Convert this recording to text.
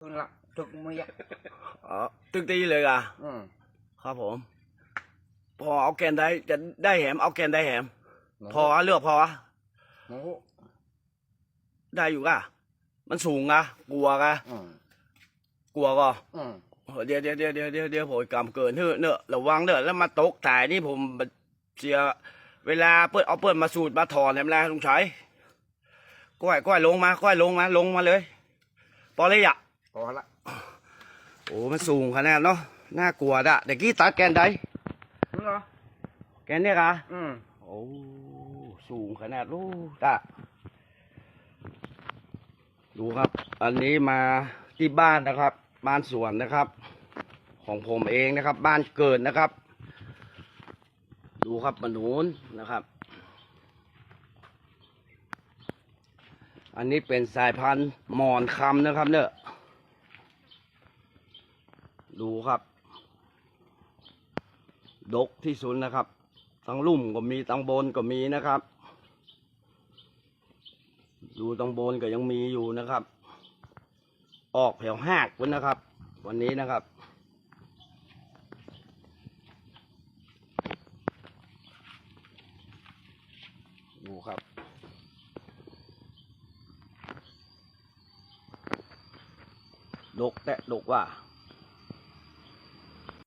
ทุนละทุกมื้ออ๋อตึกตีเลยอะอืมครับผม พอเอาแกนได้จะได้แหมเอาแกนได้แหม พอเลือกพอหมูได้อยู่ก่ะ มันสูงอะกลัวก่ะอืมกลัวก็อืมเดี๋ยวเดี๋ยวเดี๋ยวเดี๋ยวเดี๋ยวเดี๋ยวผมกำเกินเถอะเนอะระวังเนอะแล้วมาตกถ่ายนี่ผมเสียเวลาเปิดเอาเปิดมาสูตรมาถอนเห็นไหมลุงชัยก้อยก้อยลงมาก้อยลงมาลงมาเลย พอเลยอะ พอละโอ้มันสูงขนาดเนาะน่ากลัวดะเด็กกี้ตัดแกนใดนี่เหรอแกนเนี่ยกะอืมโอ้สูงขนาดลูกตะดูครับ อันนี้มาที่บ้านนะครับ บ้านสวนนะครับ ของผมเองนะครับ บ้านเกิดนะครับ ดูครับมนุนนะครับ อันนี้เป็นสายพันธุ์หมอนคำนะครับเนี่ย ดูครับ ดกที่สุดนะครับทั้งลุ่มก็มีทั้งบนก็มีนะครับดูทั้งบนก็ยังมีอยู่นะครับ ออกแผ่วหากวันนะครับ วันนี้นะครับดูครับ ดกแตะดกว่า